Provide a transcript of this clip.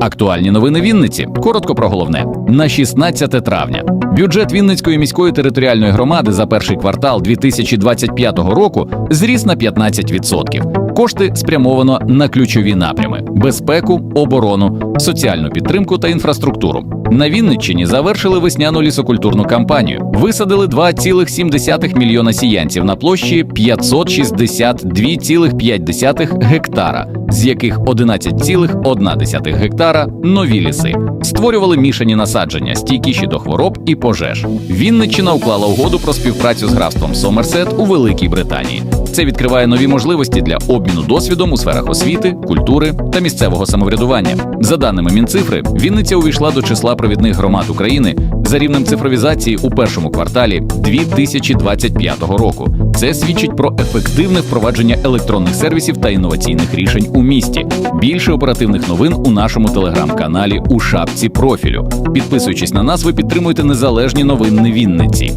Актуальні новини Вінниці. Коротко про головне. На 16 травня. Бюджет Вінницької міської територіальної громади за перший квартал 2025 року зріс на 15%. Кошти спрямовано на ключові напрями: безпеку, оборону, соціальну підтримку та інфраструктуру. На Вінниччині завершили весняну лісокультурну кампанію. Висадили 2,7 мільйона сіянців на площі 562,5 гектара, з яких 11,1 гектара нові ліси. Створювали мішані насадження, стійкіші до хвороб і пожеж. Вінниччина уклала угоду про співпрацю з графством Сомерсет у Великій Британії. Це відкриває нові можливості для обміну досвідом у сферах освіти, культури та місцевого самоврядування. За даними Мінцифри, Вінниця увійшла до числа провідних громад України за рівнем цифровізації у першому кварталі 2025 року. Це свідчить про ефективне впровадження електронних сервісів та інноваційних рішень у місті. Більше оперативних новин у нашому телеграм-каналі у шапці профілю. Підписуючись на нас, ви підтримуєте незалежні новини Вінниці.